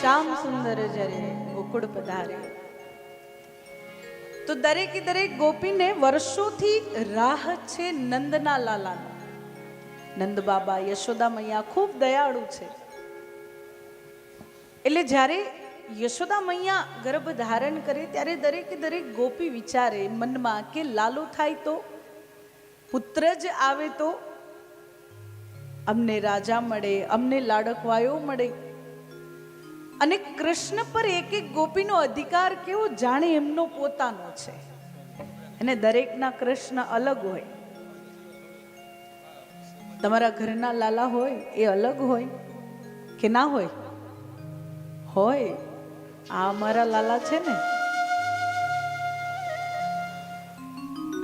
શ્યામ સુંદર જરે ગોકુળ પધારે. તો દરેકે દરેક ગોપીને વર્ષોથી રાહ છે નંદના લાલાનો. નંદ બાબા યશોદા મૈયા ખૂબ દયાળુ છે. એટલે જ્યારે યશોદા મૈયા ગર્ભ ધારણ કરે ત્યારે દરેકે દરેક ગોપી વિચારે મનમાં કે લાલો થાય તો? પુત્ર જ આવે તો? અમને રાજા મળે, અમને લાડકવાયો મળે. અને કૃષ્ણ પર એક એક ગોપીનો અધિકાર કેવો જાણે એમનો પોતાનો છે. અને દરેકના કૃષ્ણ અલગ હોય. તમારા ઘરના લાલા હોય, એ અલગ હોય કે ના હોય? હોય. આ અમારા લાલા છે ને.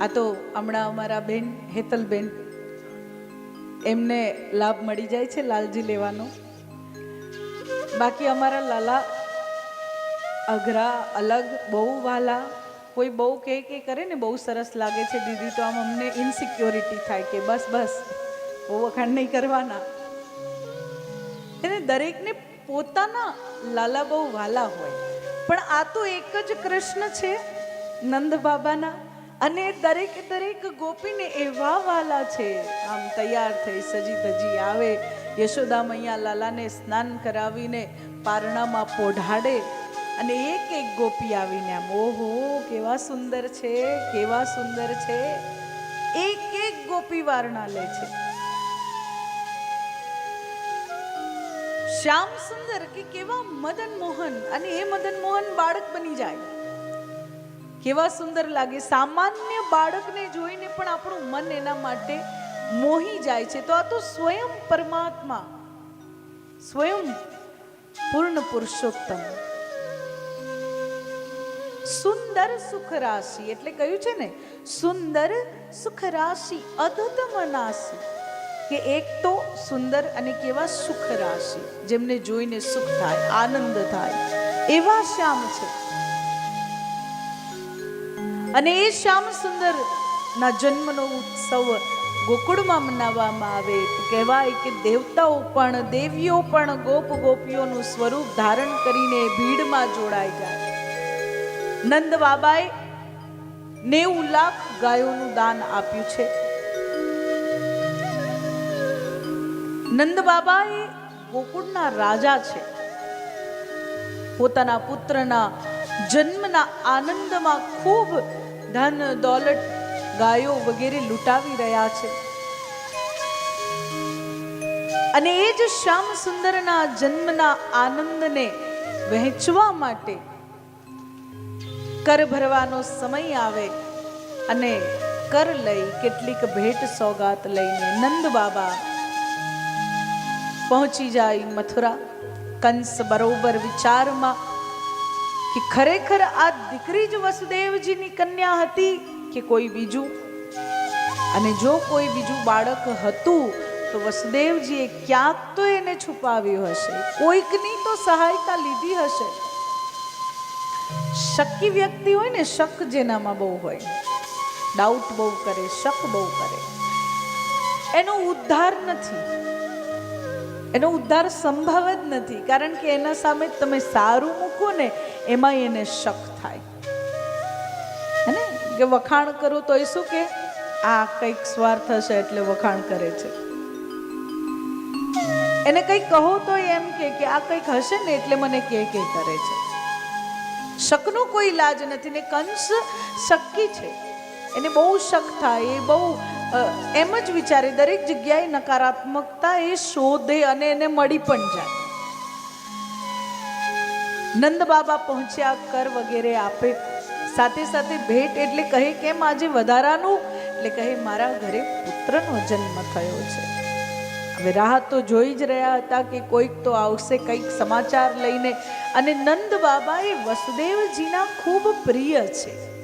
આ તો હમણાં અમારા બેન હેતલબેન, એમને લાભ મળી જાય છે લાલજી લેવાનો. બાકી અમારા લાલા અઘરા, અલગ, બહુ વાલા, કોઈ બહુ કહે કે કરે ને બહુ સરસ લાગે છે દીદી, તો આમ અમને ઇનસિક્યોરિટી થાય કે બસ બસ, બહુ વખાણ નહીં કરવાના. એને દરેકને પોતાના લાલા બહુ વાલા હોય. પણ આ તો એક જ કૃષ્ણ છે, નંદ બાબાના, અને દરેક દરેક ગોપીને એવા વાલા છે. આમ તૈયાર થઈ, સજી ધજી આવે યશોદા મૈયા લાલાને સ્નાન કરાવીને પારણામાં પોઢાડે અને એક એક ગોપી આવીને આમ, ઓહો, કેવા સુંદર છે, કેવા સુંદર છે. એક એક ગોપી વારણા લે છે. શ્યામ સુંદર કે કેવા મદન મોહન, અને એ મદન મોહન બાળક બની જાય. કેવા સુંદર લાગે. સામાન્ય બાળકને જોઈને પણ આપણું મન એના માટે મોહી જાય છે, તો આ તો સ્વયં પરમાત્મા. સ્વયં પૂર્ણ પુરુષોત્તમ. સુંદર સુખ રાશિ એટલે કહ્યું છે ને, સુંદર સુખ રાશિ અદત મનાસી કે એક તો સુંદર અને કેવા સુખ રાશિ જેમને જોઈને સુખ થાય, આનંદ થાય. એવા શ્યામ છે. અને એ શ્યામ સુંદર ના જન્મનો ઉત્સવ ગોકુળમાં મનાવવામાં આવે. કહેવાય કે દેવતાઓ પણ, દેવીઓ પણ ગોપ ગોપીઓનું સ્વરૂપ ધારણ કરીને ભીડમાં જોડાઈ જાય. નંદ બાબાએ નેવું લાખ ગાયોનું દાન આપ્યું છે. નંદ બાબા એ ગોકુળના રાજા છે. પોતાના પુત્રના જન્મના આનંદમાં ખૂબ ધન દોલત ગાયો વગેરે લૂંટાવી રહ્યા છે. અને એ જ શ્યામ સુંદરના જન્મના આનંદને વહેંચવા માટે કર ભરવાનો સમય આવે અને કર લઈ કેટલીક ભેટ સોગાત લઈને નંદ બાબા પહોંચી જાય મથુરા. કંસ બરોબર વિચારમાં કે ખરેખર આ દીકરી જ વસુદેવજીની કન્યા હતી? કે કોઈ બીજું? અને જો કોઈ બીજું બાળક હતું, તો વસુદેવજીએ ક્યાંક તો એને છુપાવ્યું હશે. કોઈકની તો સહાયતા લીધી હશે. શક્કી વ્યક્તિ હોય ને, શક જેનામાં બહુ હોય. ડાઉટ બહુ કરે, શક બહુ કરે. એનો ઉદ્ધાર નથી. એનો ઉદ્ધાર સંભવ જ નથી. કારણ કે એના સામે તમે સારું મૂકો ને એમાં એને શક થાય. કે વખાણ કરું તો એ શું કે? આ કંઈક સ્વાર્થ હશે એટલે વખાણ કરે છે. એને કંઈક કહો તો એમ કે કે આ કંઈક હશે ને એટલે મને કે કે કરે છે. શકનો કોઈ ઈલાજ નથી ને કંસ શક્કી છે. એને બહુ શક થાય, એ બહુ એમ જ વિચારે દરેક જગ્યાએ નકારાત્મકતા એ શોધે અને એને મળી પણ જાય. નંદ બાબા પહોંચ્યા, કર વગેરે આપે. સાથે સાથે ભેટ એટલે કહે કેમ આજે વધારાનું? એટલે કહે, મારા ઘરે પુત્રનો જન્મ થયો છે. હવે રાહ તો જોઈ જ રહ્યા હતા કે કોઈક તો આવશે કંઈક સમાચાર લઈને. અને નંદ બાબા એ વસુદેવજીના ખૂબ પ્રિય છે.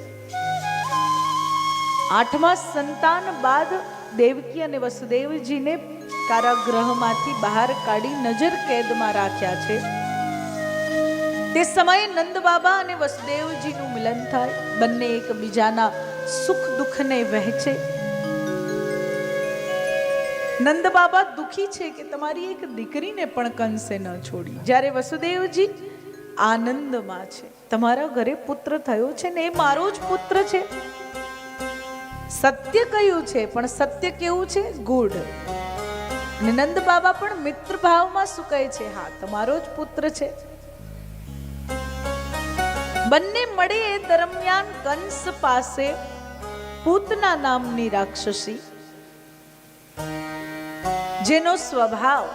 આઠમા સંતાન બાદ દેવકી અને વસુદેવજીને કારાગૃહમાંથી બહાર કાઢી નજર કેદમાં રાખ્યા છે. તે સમયે નંદ બાબા અને વસુદેવજીનું મિલન થાય. બંને એકબીજાના સુખ દુઃખને વહેંચે. નંદ બાબા દુખી છે કે તમારી એક દીકરીને પણ કંસે ન છોડી. જ્યારે વસુદેવજી આનંદમાં છે. તમારા ઘરે પુત્ર થયો છે ને એ મારો જ પુત્ર છે. સત્ય કયું છે? પણ સત્ય કેવું છે? ગુડ નંદ બાબા પણ મિત્ર ભાવમાં કહે છે. હા, તમારો જ પુત્ર છે. બંને મળે એ દરમિયાન કંસ પાસે પૂતના નામની રાક્ષસી, જેનો સ્વભાવ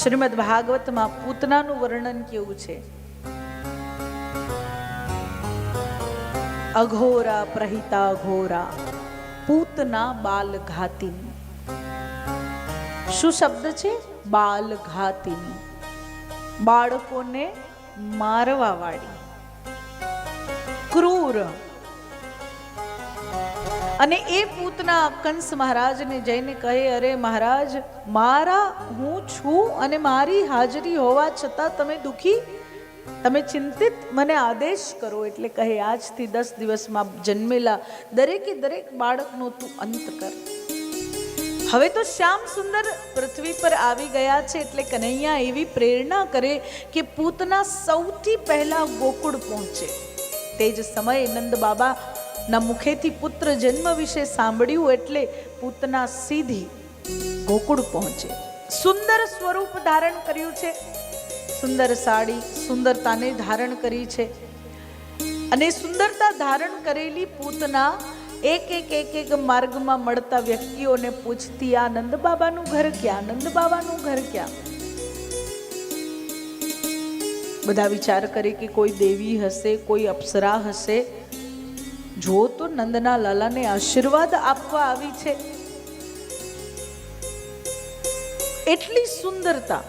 શ્રીમદ ભાગવતમાં પૂતનાનું વર્ણન કેવું છે? અઘોરા પ્રહિતા ઘોરા, પૂતના બાલ ઘાતિની. શું શબ્દ છે? બાલ ઘાતિની. બાળકોને મારવા વાળી. ક્રૂર. અને એ પૂતના કંસ મહારાજને જઈને કહે, અરે મહારાજ, મારા હું છું અને મારી હાજરી હોવા છતાં તમે દુખી? તમે ચિંતિત? મને આદેશ કરો. એટલે કહે, આજથી દસ દિવસમાં જન્મેલા દરેકે દરેક બાળકનો તું અંત કર. હવે તો શ્યામ સુંદર પૃથ્વી પર આવી ગયા છે એટલે કનૈયા એવી પ્રેરણા કરે કે પૂતના સૌથી પહેલા ગોકુળ પહોંચે. તે જ સમયે નંદ બાબા ના મુખેથી પુત્ર જન્મ વિશે સાંભળ્યું એટલે પૂતના સીધી ગોકુળ પહોંચે. સુંદર સ્વરૂપ ધારણ કર્યું છે. સુંદર સાડી સુંદરતાને ધારણ કરી છે. અને સુંદરતા ધારણ કરેલી પૂતના એક એક એક એક માર્ગમાં મળતા વ્યક્તિઓને પૂછતી, આ નંદ બાબાનું ઘર ક્યાં? નંદ બાબાનું ઘર ક્યાં? બધા વિચાર કરે કે કોઈ દેવી હશે, કોઈ અપ્સરા હશે. જો તો નંદના લાલાને આશીર્વાદ આપવા આવી છે. એટલી સુંદરતા.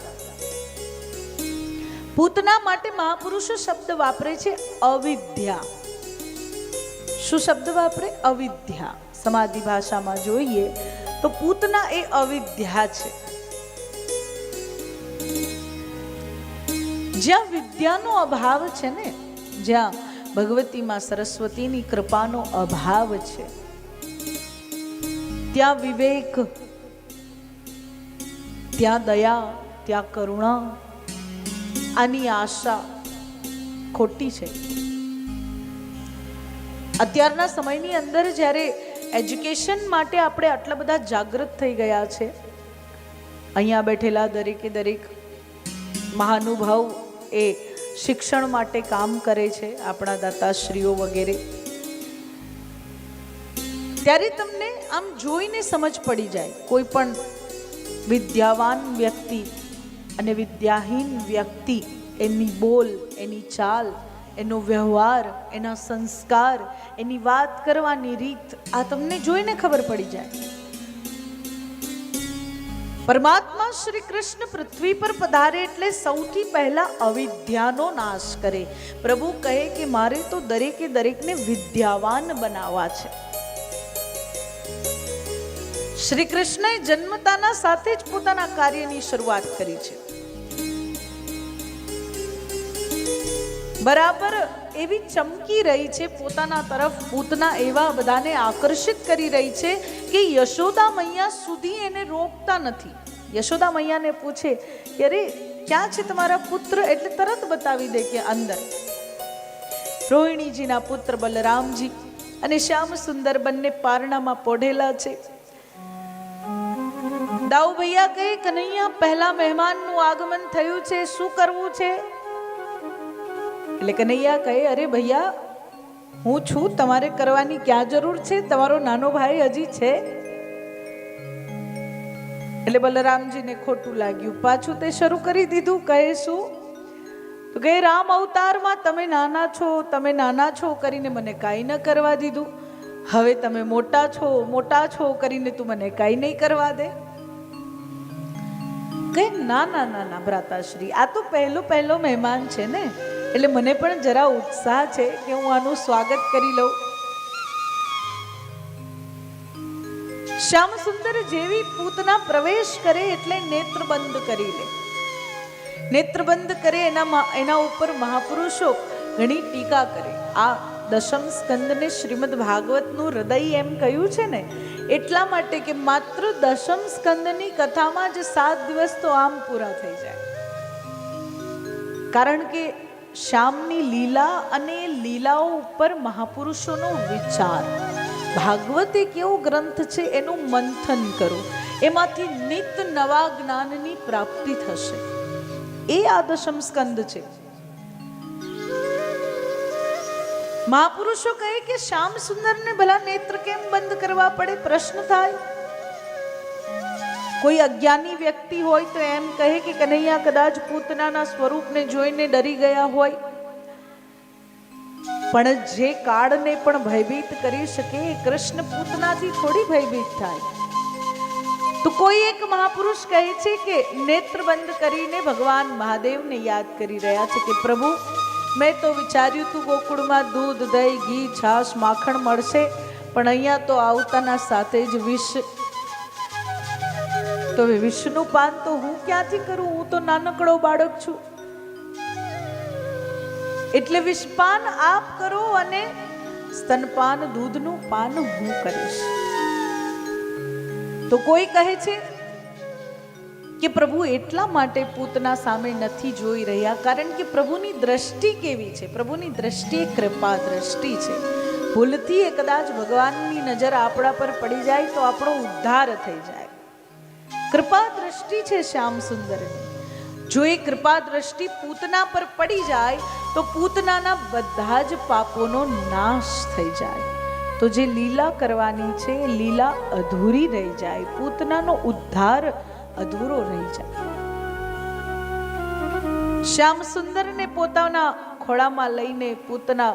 પૂતના માટે મહાપુરુષો શબ્દ વાપરે છે, અવિદ્યા. શું શબ્દ વાપરે? અવિદ્યા. સમાધિ ભાષામાં જોઈએ તો પૂતના એ અવિદ્યા છે. જ્યાં વિદ્યાનો અભાવ છે ને, જ્યાં ભગવતીમાં સરસ્વતીની કૃપાનો અભાવ છે, ત્યાં વિવેક, ત્યાં દયા, ત્યાં કરુણા, આની આશા ખોટી છે. અત્યારના સમયની અંદર જ્યારે એજ્યુકેશન માટે આપણે આટલા બધા જાગૃત થઈ ગયા છે, અહીંયા બેઠેલા દરેકે દરેક મહાનુભાવ એ શિક્ષણ માટે કામ કરે છે, આપણા દાતાશ્રીઓ વગેરે. ત્યારે તમને આમ જોઈને સમજ પડી જાય, કોઈ પણ વિદ્યાવાન વ્યક્તિ અને વિદ્યાહીન વ્યક્તિ એની બોલ, એની ચાલ એનો વ્યવહાર, એના સંસ્કાર, એની વાત કરવાની રીત આ તમને જોઈને ખબર પડી જાય. પરમાત્મા શ્રી કૃષ્ણ પૃથ્વી પર પધારે એટલે સૌથી પહેલા અવિદ્યાનો નાશ કરે. પ્રભુ કહે કે મારે તો દરેકે દરેકને વિદ્યાવાન બનાવવા છે. શ્રી કૃષ્ણએ જન્મતાના સાથે જ પોતાના કાર્યની શરૂઆત કરી છે. બરાબર એવી ચમકી રહી છે પોતાના તરફ પૂતના એવા બધાને આકર્ષિત કરી રહી છે કે યશોદા મૈયા સુધી એને રોકતા નથી. યશોદા મૈયાને પૂછે કે અરે, ક્યાં છે તમારા પુત્ર? એટલે તરત બતાવી દે કે અંદર. રોહિણીજીના પુત્ર બલરામજી અને શ્યામ સુંદર બંને પારણામાં પોઢેલા છે. દાઉ ભૈયા કહે, કનૈયા, પહેલા મહેમાનનું આગમન થયું છે, શું કરવું છે? એટલે કનૈયા કહે, અરે ભૈયા, હું છું, તમારે કરવાની ક્યાં જરૂર છે? તમારો નાનો ભાઈ હજી છે. એટલે બલરામજીને ખોટું લાગ્યું. પાછું તે શરૂ કરી દીધું, કહે, શું? તો કહે, રામ અવતારમાં તમે નાના છો, તમે નાના છો કરીને મને કાંઈ ન કરવા દીધું. હવે તમે મોટા છો મોટા છો કરીને તું મને કાંઈ નહીં કરવા દે. કહે, ના ના ના ના, ભ્રાતાશ્રી, આ તો પહેલો પહેલો મહેમાન છે ને. એટલે મને પણ જરા ઉત્સાહ છે કે હું આનું સ્વાગત કરી લઉં. શ્યામ સુંદર જેવી પૂતના પ્રવેશ કરે એટલે નેત્ર બંધ કરી લે. નેત્ર બંધ કરે એના એના ઉપર મહાપુરુષો ઘણી ટીકા કરે. આ દશમ સ્કંદને શ્રીમદ ભાગવતનું હૃદય એમ કહ્યું છે ને, એટલા માટે કે માત્ર દશમ સ્કંદની કથામાં જ સાત દિવસ તો આમ પૂરા થઈ જાય. કારણ કે શ્યામની લીલા અને લીલાઓ ઉપર મહાપુરુષોનો વિચાર. ભાગવત એક એવો ગ્રંથ છે, એનું મંથન કરો. એમાંથી નિત નવા જ્ઞાનની પ્રાપ્તિ થશે. એ આ દશમ સ્કંદ છે. મહાપુરુષો કહે કે શ્યામ સુંદરને ભલા નેત્ર કેમ બંધ કરવા પડે? પ્રશ્ન થાય. કોઈ અજ્ઞાની વ્યક્તિ હોય તો એમ કહે કે કનૈયા કદાચ પૂતનાના સ્વરૂપને જોઈને ડરી ગયા હોય. પણ જે કાળને પણ ભયભીત કરી શકે એ કૃષ્ણ પૂતનાથી થોડી ભયભીત થાય. તો કોઈ એક મહાપુરુષ કહે છે કે નેત્ર બંધ કરીને ભગવાન મહાદેવને યાદ કરી રહ્યા છે કે પ્રભુ, મેં તો વિચાર્યું તું ગોકુળમાં દૂધ, દહીં, ઘી, છાશ, માખણ મળશે, પણ અહીંયા તો આવતાના સાથે જ વિષ તો હવે વિષ્ણુ પાન તો હું ક્યાંથી કરું? હું તો નાનકડો બાળક છું. એટલે વિષપાન આપ કરો અને સ્તનપાન દૂધનું પાન હું કરીશ. તો કોઈ કહે છે કે પ્રભુ એટલા માટે પૂતના સામે નથી જોઈ રહ્યા, કારણ કે પ્રભુની દ્રષ્ટિ કેવી છે? પ્રભુની દ્રષ્ટિ કૃપા દ્રષ્ટિ છે. ભૂલથી એ કદાચ ભગવાનની નજર આપણા પર પડી જાય તો આપણો ઉદ્ધાર થઈ જાય. કૃપા દ્રષ્ટિ છે શ્યામ સુંદરની. જો એ કૃપા દ્રષ્ટિ પૂતના પર પડી જાય, તો પૂતનાના બધા જ પાપોનો નાશ થઈ જાય. તો જે લીલા કરવાની છે, એ લીલા અધૂરી રહી જાય. પૂતનાનો ઉદ્ધાર અધૂરો રહી જાય. શ્યામ સુંદરને પોતાના ખોળામાં લઈને પૂતના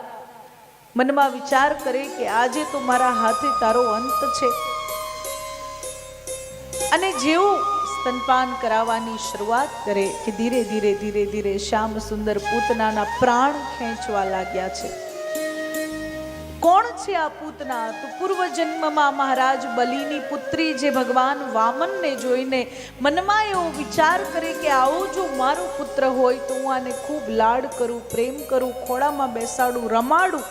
મનમાં વિચાર કરે કે આજે તો મારા હાથે તારો અંત છે. અને જેવું સ્તનપાન કરાવવાની શરૂઆત કરે કે ધીરે ધીરે ધીરે ધીરે શ્યામ સુંદર પૂતનાના પ્રાણ ખેંચવા લાગ્યા છે. કોણ છે આ પૂતના? તો પૂર્વ જન્મમાં મહારાજ બલિની પુત્રી જે ભગવાન વામનને જોઈને મનમાં એવો વિચાર કરે કે આવો જો મારો પુત્ર હોય તો હું આને ખૂબ લાડ કરું, પ્રેમ કરું, ખોળામાં બેસાડું, રમાડું.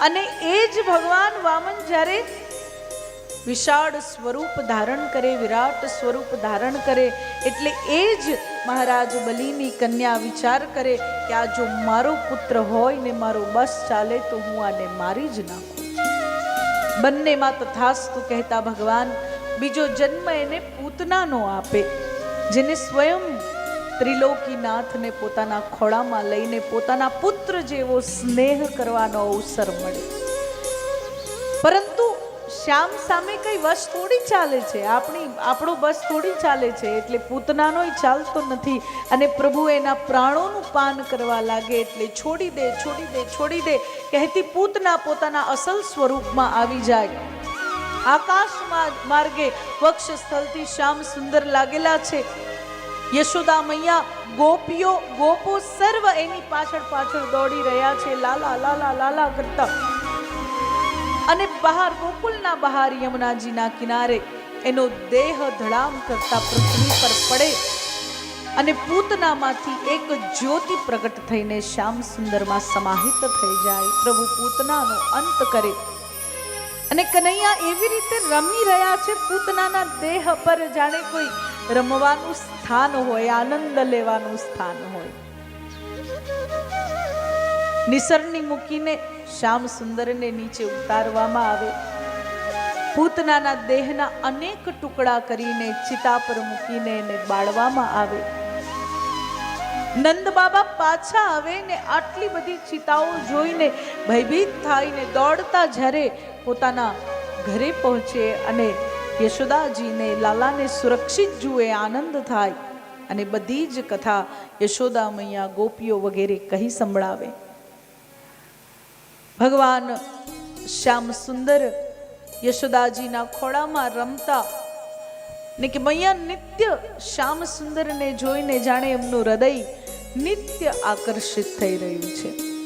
અને એ જ ભગવાન વામન જ્યારે વિશાળ સ્વરૂપ ધારણ કરે, વિરાટ સ્વરૂપ ધારણ કરે, એટલે એ જ મહારાજ બલિની કન્યા વિચાર કરે કે આ જો મારો પુત્ર હોય ને મારો બસ ચાલે તો હું આને મારી જ નાખું. બંનેમાં તથાસ્તુ કહેતા ભગવાન, બીજો જન્મ એને પૂતનાનો આપે, જેને સ્વયં ત્રિલોકીનાથને પોતાના ખોળામાં લઈને પોતાના પુત્ર જેવો સ્નેહ કરવાનો અવસર મળે. પરંતુ શ્યામ સામે કઈ વશ થોડી ચાલે છે? આપણી, આપણો બસ થોડી ચાલે છે, એટલે પૂતનાનોય ચાલતો નથી. અને પ્રભુ એના પ્રાણોનું પાન કરવા લાગે, એટલે છોડી દે છોડી દે છોડી દે. કહેતી પૂતના પોતાના અસલ સ્વરૂપમાં આવી જાય. આકાશમાં માર્ગે વક્ષ સ્થળથી શ્યામ સુંદર લાગેલા છે. યશોદા મૈયા, ગોપીઓ, ગોપો સર્વ એની પાછળ પાછળ દોડી રહ્યા છે. લાલા લાલા લાલા કરતા બહાર ગોકુલના બહાર યમુનાજીના કિનારે. એનો દેહ ધડામ કરતા પૃથ્વી પર પડે અને પૂતનામાંથી એક જ્યોતિ પ્રગટ થઈને શ્યામ સુંદરમાં સમાહિત થઈ જાય. પ્રભુ પૂતનાનો અંત કરે. અને કનૈયા એવી રીતે રમી રહ્યા છે, પૂતનાના દેહ પર જાણે કોઈ રમવાનું સ્થાન હોય, આનંદ લેવાનું સ્થાન હોય. નિસરણી મૂકીને શ્યામ સુંદરને નીચે ઉતારવામાં આવે. પૂતનાના દેહના અનેક ટુકડા કરીને ચિતા પર મૂકીને એને બાળવામાં આવે. નંદ બાબા પાછા આવે ને આટલી બધી ચિતાઓ જોઈને ભયભીત થઈને દોડતા જ્યારે પોતાના ઘરે પહોંચે અને યશોદાજીને, લાલાને સુરક્ષિત જુએ, આનંદ થાય અને બધી જ કથા યશોદા મૈયા ગોપીઓ વગેરે કહી સંભળાવે. ભગવાન શ્યામ સુંદર યશોદાજીના ખોળામાં રમતા ને કે મૈયા નિત્ય શ્યામ સુંદરને જોઈને જાણે એમનું હૃદય નિત્ય આકર્ષિત થઈ રહ્યું છે.